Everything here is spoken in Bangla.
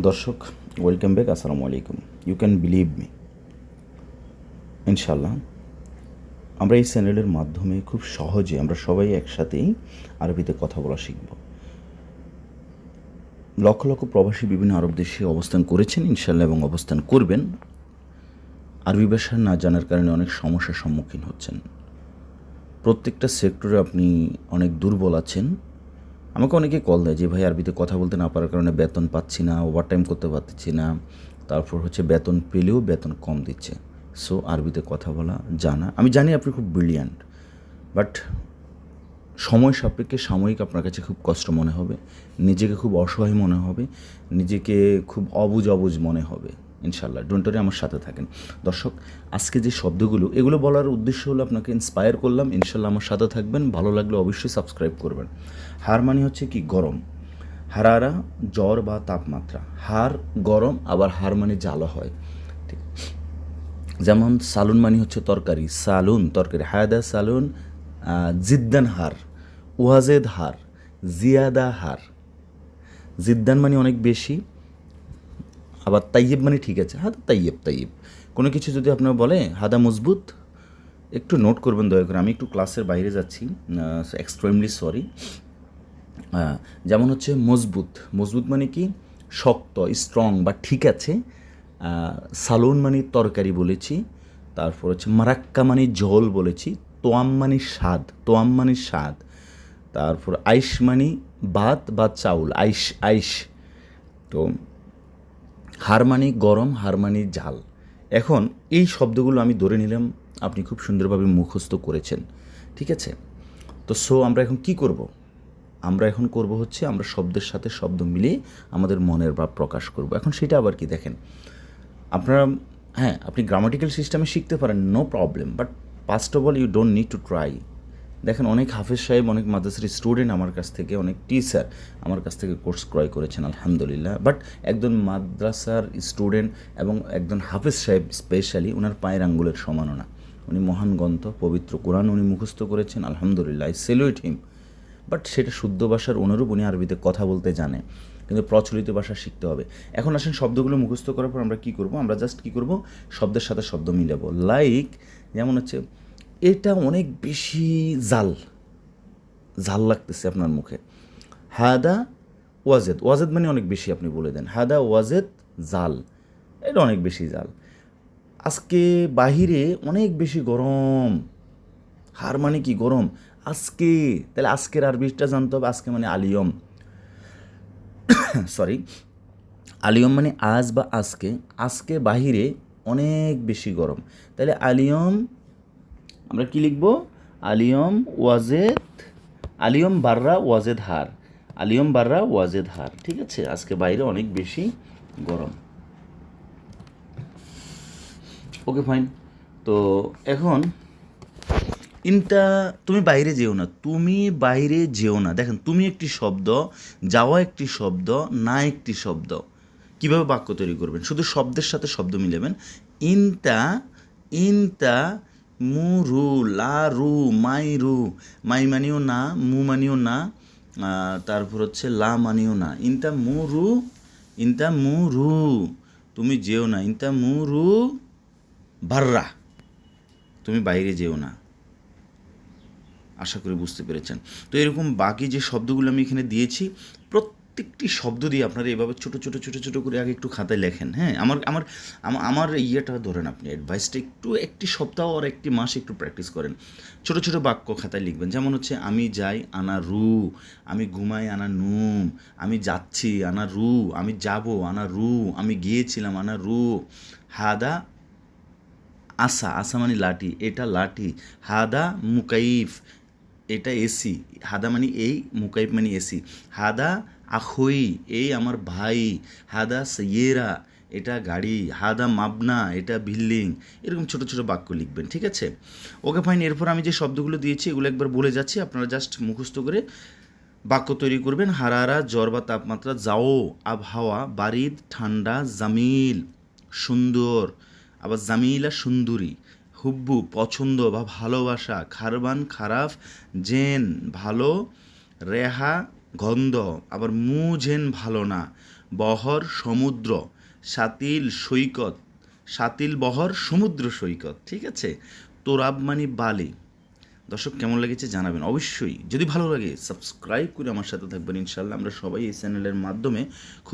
দর্শক ওয়েলকাম ব্যাক আসসালামু আলাইকুম। ইউ ক্যান বিলিভ মি ইনশাল্লাহ আমরা এই চ্যানেলের মাধ্যমে খুব সহজে আমরা সবাই একসাথেই আরবিতে কথা বলা শিখব। লক্ষ লক্ষ প্রবাসী বিভিন্ন আরব দেশে অবস্থান করেছেন ইনশাল্লাহ এবং অবস্থান করবেন। আরবি ভাষা না জানার কারণে অনেক সমস্যার সম্মুখীন হচ্ছেন। প্রত্যেকটা সেক্টরে আপনি অনেক দুর্বল আছেন। আমাকে অনেকে কল দেয় যে ভাই আরবিতে কথা বলতে না পারার কারণে বেতন পাচ্ছি না ওভারটাইম করতে পারছি না। তারপর হচ্ছে বেতন পেলেও বেতন কম দিচ্ছে। সো আরবিতে কথা বলা জানা। আমি জানি আপনি খুব ব্রিলিয়ান্ট বাট সময় সাপেক্ষে সাময়িক আপনার কাছে খুব কষ্ট মনে হবে, নিজেকে খুব অসহায় মনে হবে, নিজেকে খুব অবুজ অবুজ মনে হবে। ইনশাল্লাহ ডোন্টরি আমার সাথে থাকেন। দর্শক, আজকে যে শব্দগুলো, এগুলো বলার উদ্দেশ্য হলো আপনাকে ইন্সপায়ার করলাম। ইনশাল্লাহ আমার সাথে থাকবেন। ভালো লাগলে অবশ্যই সাবস্ক্রাইব করবেন। হার মানে হচ্ছে কি? গরম। হারারা জ্বর বা তাপমাত্রা। হার গরম, আবার হার মানে জ্বালা হয়। ঠিক। যেমন সালুন মানে হচ্ছে তরকারি। সালুন, তরকারি। হায়দা সালুন জিদ্দান হার। ওয়াজেদ হার। জিয়াদা হার। জিদ্দান মানে অনেক বেশি। আবার তাইয়েব মানে ঠিক আছে। হাদা তাইয়েব তাইয়েব কোনো কিছু যদি আপনার বলে হাদা মজবুত, একটু নোট করবেন দয়া করে। আমি একটু ক্লাসের বাইরে যাচ্ছি। এক্সট্রিমলি সরি যেমন হচ্ছে মজবুত। মজবুত মানে কি? শক্ত স্ট্রং বা ঠিক আছে। সালুন মানে তরকারি বলেছি। তারপর হচ্ছে মারাক্কা মানে জল বলেছি। তোয়াম মানে স্বাদ, তোয়াম মানে স্বাদ। তারপর আইস মানে ভাত বা চাউল আইস আইস তো হারমানি গরম, হারমানি জাল এখন এই শব্দগুলো আমি ধরে নিলাম, আপনি খুব সুন্দরভাবে মুখস্থ করেছেন। ঠিক আছে? তো সো আমরা এখন কি করব? আমরা এখন করব হচ্ছে আমরা শব্দের সাথে শব্দ মিলিয়ে আমাদের মনের ভাব প্রকাশ করব। এখন সেটা আবার কি দেখেন? আপনারা হ্যাঁ আপনি গ্রামাটিক্যাল সিস্টেমে শিখতে পারেন no problem but first of all you don't need to try দেখেন, অনেক হাফেজ সাহেব, অনেক মাদ্রাসার স্টুডেন্ট আমার কাছ থেকে, অনেক টিচার আমার কাছ থেকে কোর্স ক্রয় করেছেন, আলহামদুলিল্লাহ। বাট একজন মাদ্রাসার স্টুডেন্ট এবং একজন হাফেজ সাহেব স্পেশালি ওনার পায়ের আঙ্গুলের সমানও না উনি মহান গ্রন্থ, পবিত্র কোরআন উনি মুখস্থ করেছেন, আলহামদুলিল্লাহ আই সেলুইট হিম বাট সেটা শুদ্ধ ভাষার অনুরূপ উনি আরবিতে কথা বলতে জানে। কিন্তু প্রচলিত ভাষা শিখতে হবে। এখন আসেন শব্দগুলো মুখস্থ করার পর আমরা কী করব? আমরা জাস্ট কী করব? শব্দের সাথে শব্দ মিলাবো। লাইক যেমন হচ্ছে এটা অনেক বেশি জাল জাল লাগতেছে আপনার মুখে। হাদা ওয়াজেদ ওয়াজেদ মানে অনেক বেশি আপনি বলে দেন। হাদা ওয়াজেদ জাল, এটা অনেক বেশি জাল। আজকে বাহিরে অনেক বেশি গরম। হার মানে কি গরম? আজকে, তাহলে আজকের আরবিটা জানতে হবে, আজকে মানে আলিয়ম। সরি আলিয়ম মানে আজ বা আজকে। আজকে বাহিরে অনেক বেশি গরম। তাহলে আলিয়ম আমরা কি লিখব? আলিয়ম ওয়াজেদ, আলিয়ম বাররা ওয়াজেদ হার। আলিয়ম বাররা ওয়াজেদ হার। ঠিক আছে? আজকে বাইরে অনেক বেশি গরম। Okay, fine. তো এখন ইনটা, তুমি বাইরে যেও না। তুমি বাইরে যেও না। দেখেন, তুমি একটি শব্দ, যাওয়া একটি শব্দ, না একটি শব্দ। কীভাবে বাক্য তৈরি করবেন? শুধু শব্দের সাথে শব্দ মিলাবেন। ইনটা ইনটা মু রু লা রু মাই রু মাই মানিও না, মু মানিও না তারপর হচ্ছে লা মানিও না। ইনটা মু রু ইনটা মু রু তুমি যেও না। ইনটা মু রু বাররা। তুমি বাইরে যেও না। আশা করি বুঝতে পেরেছেন। তো এরকম বাকি যে শব্দগুলো আমি এখানে দিয়েছি প্রত্যেকটি শব্দ দিয়ে আপনারা এভাবে ছোটো ছোটো ছোটো ছোটো করে আগে একটু খাতায় লেখেন হ্যাঁ? আমার আমার আমার ইয়েটা ধরেন আপনি অ্যাডভাইসটা একটু, একটি সপ্তাহ আর একটি মাস একটু প্র্যাকটিস করেন। ছোট ছোট বাক্য খাতায় লিখবেন, যেমন হচ্ছে, আমি যাই, আনা রু, আমি ঘুমাই, আনা নুম, আমি যাচ্ছি, আনা রু, আমি যাব, আনা রু, আমি গিয়েছিলাম, আনা রু, হাদা আসা আসা মানে লাঠি, এটা লাঠি, হাদা মুকাইফ এটা এসি হাদা মানে এই মুকাইফ মানে এসি হাদা আখই, এই আমার ভাই। হাদা সইয়েরা এটা গাড়ি। হাদা মাবনা, এটা বিল্ডিং। এরকম ছোট ছোট বাক্য লিখবেন, ঠিক আছে? ওকে ফাইন, এরপর আমি যে শব্দগুলো দিয়েছি, এগুলো একবার বলে যাচ্ছি। আপনারা জাস্ট মুখস্থ করে বাক্য তৈরি করবেন। হারারা, জ্বর বা তাপমাত্রা, যাও, আবহাওয়া, বারিদ, ঠান্ডা, জামিল, সুন্দর। আবার জামিলা সুন্দরী। হুব্বু পছন্দ বা ভালোবাসা, খারবান খারাপ জেন, ভালো, রেহা, গন্ধ, আবার মুঝেন ভালো না, বহর, সমুদ্র, সাতিল, সৈকত, সাতিল, বহর, সমুদ্র, সৈকত, ঠিক আছে? তোরাব মানে বালি। দর্শক, কেমন লেগেছে জানাবেন অবশ্যই। যদি ভালো লাগে সাবস্ক্রাইব করে আমার সাথে থাকবেন। ইনশাল্লাহ আমরা সবাই এই চ্যানেলের মাধ্যমে খুব